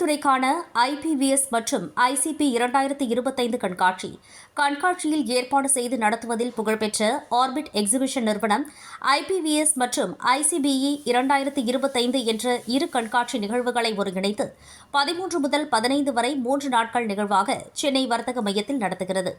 தொழில்துறைக்கான ஐபிவிஎஸ் மற்றும் ஐசிபி இரண்டாயிரத்தி இருபத்தைந்து கண்காட்சி கண்காட்சியில் ஏற்பாடு செய்து நடத்துவதில் புகழ்பெற்ற ஆர்பிட் எக்ஸிபிஷன் நிறுவனம் ஐபிவிஎஸ் மற்றும் ஐசிபிஇ இரண்டாயிரத்தி இருபத்தைந்து என்ற இரு கண்காட்சி நிகழ்வுகளை ஒருங்கிணைத்து பதிமூன்று முதல் பதினைந்து வரை மூன்று நாட்கள் நிகழ்வாக சென்னை வர்த்தக மையத்தில் நடத்துகிறது.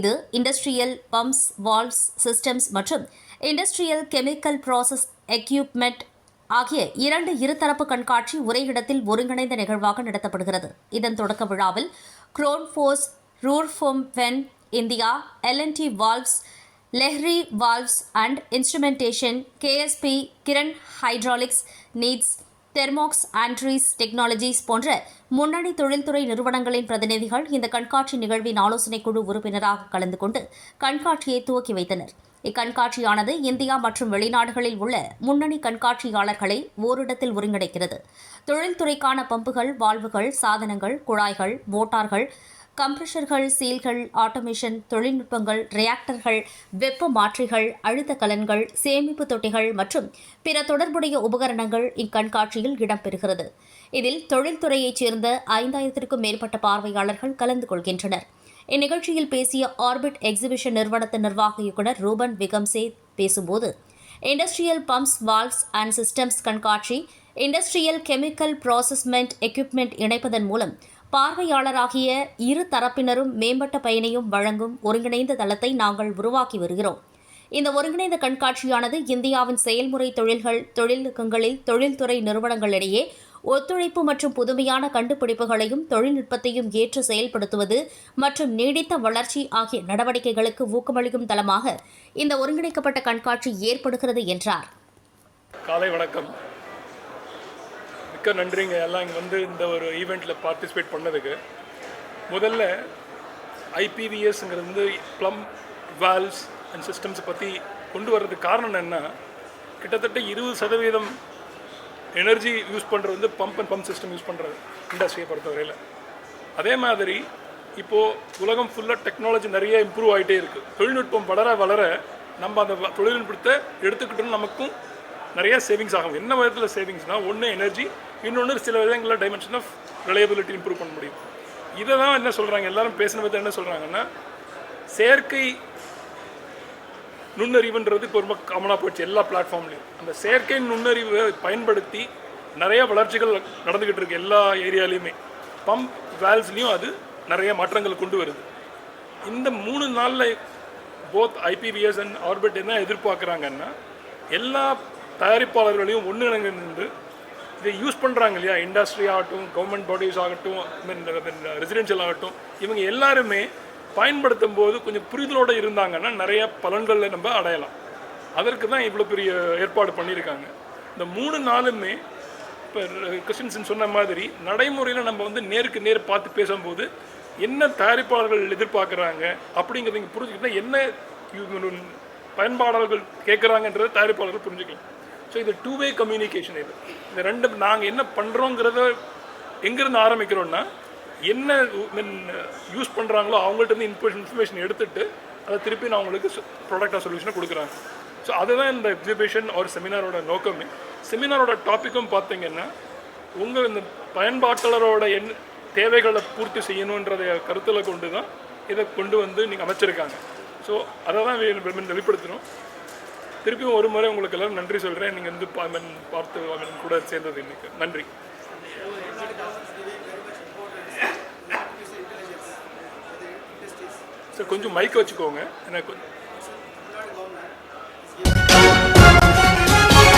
இது இண்டஸ்ட்ரியல் பம்ப்ஸ் வால்வ்ஸ் சிஸ்டம்ஸ் மற்றும் இண்டஸ்ட்ரியல் கெமிக்கல் ப்ராசஸ் எக்யூப்மெண்ட் ஆகிய இரண்டு இருதரப்பு கண்காட்சி ஒரே இடத்தில் ஒருங்கிணைந்த நிகழ்வாக நடத்தப்படுகிறது. இதன் தொடக்க விழாவில் குரோன்ஃபோர்ஸ் ரூர்ஃபோம் pen India L N T valves Lehry valves and instrumentation KSB Kiran hydraulics needs Thermax Andritz technologies போன்ற முன்னணி தொழில்துறை நிறுவனங்களின் பிரதிநிதிகள் இந்த கண்காட்சி நிகழ்வின் ஆலோசனைக் குழு உறுப்பினராக கலந்து கொண்டு கண்காட்சியை துவக்கி வைத்தனர். இக்கண்காட்சியானது இந்தியா மற்றும் வெளிநாடுகளில் உள்ள முன்னணி கண்காட்சியாளர்களை ஓரிடத்தில் ஒருங்கிணைக்கிறது. தொழில்துறைக்கான பம்புகள் வால்வுகள் சாதனங்கள் குழாய்கள் மோட்டார்கள் கம்ப்ரெஷர்கள் சீல்கள் ஆட்டோமேஷன் தொழில்நுட்பங்கள் ரியாக்டர்கள் வெப்ப மாற்றிகள் அழுத்த கலன்கள் சேமிப்பு தொட்டிகள் மற்றும் பிற தொடர்புடைய உபகரணங்கள் இக்கண்காட்சியில் இடம்பெறுகிறது. இதில் தொழில்துறையைச் சேர்ந்த ஐந்தாயிரத்திற்கும் மேற்பட்ட பார்வையாளர்கள் கலந்து கொள்கின்றனர். இந்நிகழ்ச்சியில் பேசிய ஆர்பிட் எக்ஸிபிஷன் நிறுவனத்தின் நிர்வாக இயக்குநர் ரூபன் விகம்சே பேசும்போது industrial pumps valves and systems கண்காட்சி இண்டஸ்ட்ரியல் கெமிக்கல் ப்ராசஸ்மெண்ட் எக்யூப்மெண்ட் இணைப்பதன் மூலம் பார்வையாளராகிய இரு தரப்பினரும் மேம்பட்ட பயனையும் வழங்கும் ஒருங்கிணைந்த தளத்தை நாங்கள் உருவாக்கி வருகிறோம். இந்த ஒருங்கிணைந்த கண்காட்சியானது இந்தியாவின் செயல்முறை தொழில்கள் தொழில்நுட்பங்களில் தொழில்துறை நிறுவனங்களிடையே ஒத்துழைப்பு மற்றும் புதுமையான கண்டுபிடிப்புகளையும் தொழில்நுட்பத்தையும் ஏற்று செயல்படுத்துவது மற்றும் நீடித்த வளர்ச்சி ஆகிய நடவடிக்கைகளுக்கு ஊக்கமளிக்கும் தளமாக இந்த ஒருங்கிணைக்கப்பட்ட கண்காட்சி ஏற்படுகிறது என்றார். காலை வணக்கம். மிக்க நன்றிங்க. எல்லாம் இங்கே வந்து இந்த ஒரு ஈவெண்ட்டில் பார்ட்டிசிபேட் பண்ணதுக்கு. முதல்ல ஐபிவிஎஸ்ங்கிறது வந்து ப்ளம் வால்வ்ஸ் அண்ட் சிஸ்டம்ஸை பற்றி கொண்டு வர்றதுக்கு காரணம் என்ன? கிட்டத்தட்ட இருபது சதவீதம் எனர்ஜி யூஸ் பண்ணுறது வந்து pump and pump system use பண்ணுறது இண்டஸ்ட்ரியை பொறுத்தவரையில். அதே மாதிரி இப்போது உலகம் ஃபுல்லாக டெக்னாலஜி நிறைய இம்ப்ரூவ் ஆகிட்டே இருக்குது தொழில்நுட்பம் வளர வளர நம்ம அந்த வ- தொழில்நுட்பத்தை எடுத்துக்கிட்டோம் நமக்கும் நிறைய சேவிங்ஸ் ஆகும். என்ன விதத்தில் சேவிங்ஸ்னால் ஒன்று எனர்ஜி இன்னொன்று சில விதங்களில் டைமென்ஷன் ஆஃப் ரிலையபிலிட்டி இம்ப்ரூவ் பண்ண முடியும். இதை தான் என்ன சொல்கிறாங்க எல்லாரும் பேசின விதம் என்ன சொல்கிறாங்கன்னா செயற்கை நுண்ணறிவுன்றது இப்போ ரொம்ப காமனாக போயிடுச்சு எல்லா பிளாட்ஃபார்ம்லையும் அந்த செயற்கை நுண்ணறிவை பயன்படுத்தி நிறைய வளர்ச்சிகள் நடந்துக்கிட்டு இருக்கு எல்லா ஏரியாலையுமே பம்ப் வேல்ஸ்லேயும் அது நிறைய மாற்றங்கள் கொண்டு வருது. இந்த மூணு நாளில் போத் ஐபிபிஎஸ் அண்ட் ஆர்பிட் என்ன எதிர்பார்க்குறாங்கன்னா எல்லா தயாரிப்பாளர்களையும் ஒன்றிணைந்து இதை யூஸ் பண்ணுறாங்க இல்லையா? இண்டஸ்ட்ரி ஆகட்டும் கவர்மெண்ட் பாடிஸ் ஆகட்டும் ரெசிடென்ஷியல் ஆகட்டும் இவங்க எல்லாருமே பயன்படுத்தும் போது கொஞ்சம் புரிதலோடு இருந்தாங்கன்னா நிறைய பலன்களை நம்ம அடையலாம். அதற்கு தான் இவ்வளோ பெரிய ஏற்பாடு பண்ணியிருக்காங்க. இந்த மூணு நாளுமே இப்போ கிறிஸ்டின்சன் சொன்ன மாதிரி நடைமுறையில் நம்ம வந்து நேருக்கு நேர் பார்த்து பேசும்போது என்ன தயாரிப்பாளர்கள் எதிர்பார்க்குறாங்க அப்படிங்கிறத இங்கே புரிஞ்சுக்கிட்டா என்ன இவங்க பயன்பாடாளர்கள் கேட்குறாங்கன்றதை தயாரிப்பாளர்கள் புரிஞ்சுக்கலாம். ஸோ இது டூ வே கம்யூனிகேஷன் இது. இந்த ரெண்டு நாங்கள் என்ன பண்ணுறோங்கிறத எங்கேருந்து ஆரம்பிக்கிறோன்னா என்ன மீன் யூஸ் uh, பண்ணுறாங்களோ அவங்கள்ட்ட இருந்து இன்ஃபர்மேஷன் இன்ஃபர்மேஷன் எடுத்துட்டு அதை திருப்பி நான் அவங்களுக்கு ப்ராடக்டாக சொல்யூஷனை கொடுக்குறாங்க. ஸோ அதுதான் இந்த எக்ஸிபிஷன் ஒரு செமினாரோட நோக்கமே. செமினாரோட டாப்பிக்கும் பார்த்தீங்கன்னா உங்கள் இந்த பயன்பாட்டாளரோட என் தேவைகளை பூர்த்தி செய்யணுன்றதை கருத்தில் கொண்டு தான் இதை கொண்டு வந்து நீங்கள் அமைச்சிருக்காங்க. ஸோ அதை தான் வெளிப்படுத்தணும். திருப்பியும் ஒரு முறை உங்களுக்கு எல்லாம் நன்றி சொல்கிறேன் நீங்கள் வந்து பா- பார்த்து கூட சேர்ந்தது இன்றைக்கு நன்றி. சார் கொஞ்சம் மைக் வச்சுக்கோங்க. எனக்கு கொஞ்சம்